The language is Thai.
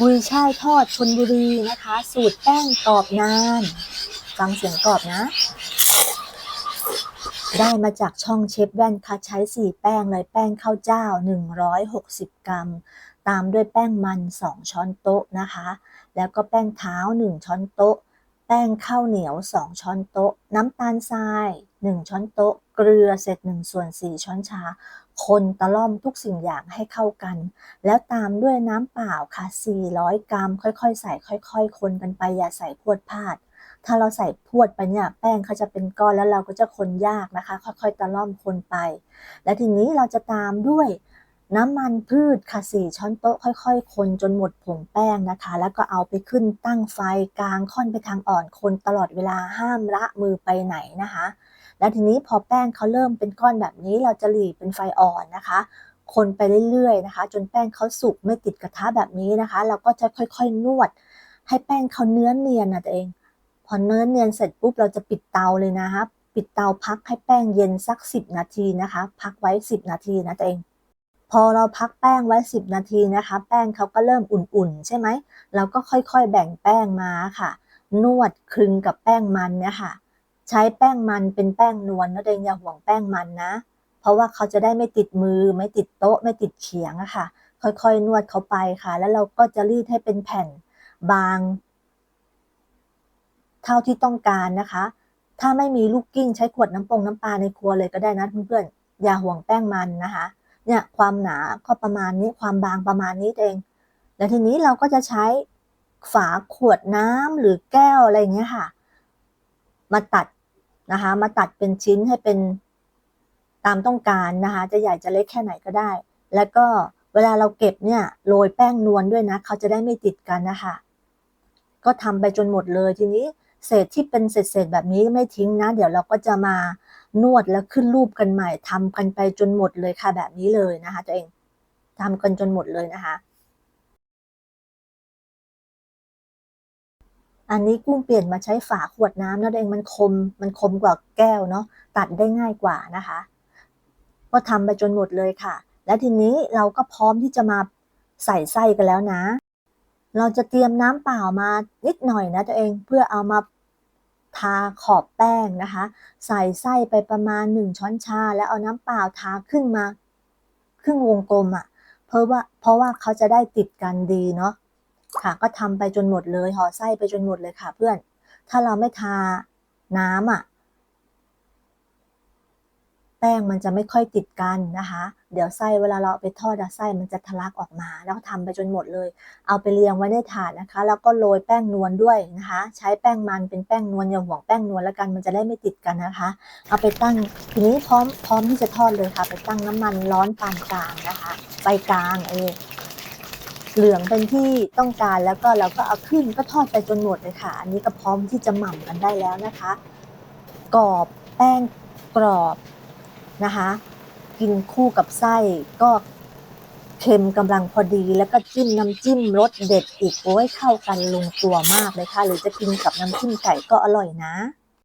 กุยช่ายทอดชนบุรีนะคะ สูตรแป้งกรอบนานฟังเสียงกรอบนะ ได้มาจากช่องเชฟแว่นค่ะใช้สี่แป้งเลยแป้งข้าวเจ้า 160 กรัม ตามด้วยแป้งมัน 2 ช้อนโต๊ะนะคะ แล้วก็แป้งเท้า 1 ช้อนโต๊ะ แป้งข้าวเหนียว 2 ช้อนโต๊ะ น้ำตาลทราย 1 ช้อนโต๊ะ เกลือเศษ1ส่วน4ช้อนชา คนตะล่อมทุกสิ่งอย่างให้เข้ากัน แล้วตามด้วยน้ำเปล่าค่ะ 400 กรัม ค่อยๆ ใส่ค่อย ๆ คนกันไปอย่าใส่พวดพลาด ถ้าเราใส่พวดไปเนี่ยแป้งเขาจะเป็นก้อนแล้วเราก็จะคนยากนะคะ ค่อยๆ ตะล่อมคนไป และทีนี้เราจะตามด้วยน้ำมันพืชค่ะ4ช้อนโต๊ะค่อยๆ คนจนหมดผงแป้งนะคะ แล้วก็เอาไปขึ้นตั้งไฟกลางค่อนไปทางอ่อนคนตลอดเวลาห้ามละมือไปไหนนะคะ และทีนี้พอแป้งเขาเริ่มเป็นก้อนแบบนี้เราจะหลีเป็นไฟอ่อนนะคะ คนไปเรื่อยๆนะคะ จนแป้งเขาสุกไม่ติดกระทะแบบนี้นะคะ เราก็จะค่อยๆนวด ให้แป้งเขาเนื้อเนียนนะตัวเอง พอเนื้อเนียนเสร็จปุ๊บเราจะปิดเตาเลยนะคะปิดเตาพักให้แป้งเย็นสัก 10 นาทีนะคะ พักไว้ 10 นาทีนะตัวเองพอเราพักแป้งไว้ 10 นาทีนะคะ แป้งเขาก็เริ่มอุ่นๆ ใช่ไหม เราก็ค่อยๆ แบ่งแป้งมาค่ะ นวดคลึงกับแป้งมันเนี่ยค่ะ ใช้แป้งมันเป็นแป้งนวลนะเองอย่าห่วงแป้งมันนะ เพราะว่าเขาจะได้ไม่ติดมือ ไม่ติดโต๊ะ ไม่ติดเขียงอะค่ะ ค่อยๆ นวดเขาไปค่ะ แล้วเราก็จะรีดให้เป็นแผ่นบาง เท่าที่ต้องการนะคะ ถ้าไม่มีลูกกิ้งใช้ขวดน้ำปงน้ำปลาในครัวเลยก็ได้นะเพื่อนๆอย่าห่วงแป้งมันนะคะ เนี่ยความหนาก็ประมาณนี้ความบางประมาณนี้เองแล้วทีนี้เราก็จะใช้ฝาขวดน้ำหรือแก้วอะไรเงี้ยค่ะ มาตัด นะคะ มาตัดเป็นชิ้นให้เป็นตามต้องการนะคะ จะใหญ่จะเล็กแค่ไหนก็ได้ แล้วก็เวลาเราเก็บเนี่ยโรยแป้งนวลด้วยนะเขาจะได้ไม่ติดกันนะคะ ก็ทำไปจนหมดเลยทีนี้เศษที่เป็นเศษๆแบบนี้ไม่ทิ้งนะ เดี๋ยวเราก็จะมานวดแล้วขึ้นรูปกันใหม่ทำกันไปจนหมดเลยค่ะแบบนี้เลยนะคะตัวเองทำกันจนหมดเลยนะคะ อันนี้กุ้งเปลี่ยนมาใช้ฝาขวดน้ำนะเองมันคมมันคมกว่าแก้วเนาะตัดได้ง่ายกว่านะคะ ก็ทำไปจนหมดเลยค่ะ และทีนี้เราก็พร้อมที่จะมาใส่ไส้กันแล้วนะ เราจะเตรียมน้ำเปล่ามานิดหน่อยนะตัวเองเพื่อเอามาทาขอบแป้งนะคะ ใส่ไส้ไปประมาณ 1 ช้อนชา แล้วเอาน้ำเปล่าทาขึ้นมาครึ่งวงกลมอะ่ะเพราะว่าเพราะว่าเขาจะได้ติดกันดีเนาะ ค่ะ ก็ทำไปจนหมดเลยห่อไส้ไปจนหมดเลยค่ะ เพื่อน ถ้าเราไม่ทาน้ำอะ แป้งมันจะไม่ค่อยติดกันนะคะ เดี๋ยวไส้เวลาเราไปทอดอะไส้มันจะทะลักออกมา แล้วทำไปจนหมดเลย เอาไปเรียงไว้ในถาดนะคะ แล้วก็โรยแป้งนวลด้วยนะคะ ใช้แป้งมันเป็นแป้งนวลอย่าห่วงแป้งนวลแล้วกันมันจะได้ไม่ติดกันนะคะ เอาไปตั้งทีนี้พร้อมพร้อมที่จะทอดเลยค่ะ ไปตั้งน้ำมันร้อนปานกลางนะคะไฟกลางเออ เหลืองเป็นที่ต้องการแล้วก็เราก็เอาขึ้นก็ทอดไปจนหมดเลยค่ะ อันนี้ก็พร้อมที่จะหม่ำกันได้แล้วนะคะ กรอบแป้งกรอบนะคะ กินคู่กับไส้ก็เค็มกำลังพอดีแล้วก็จิ้มน้ำจิ้มรสเด็ดอีกโอ้ยเข้ากันลงตัวมากเลยค่ะ หรือจะกินกับน้ำจิ้มไก่ก็อร่อยนะ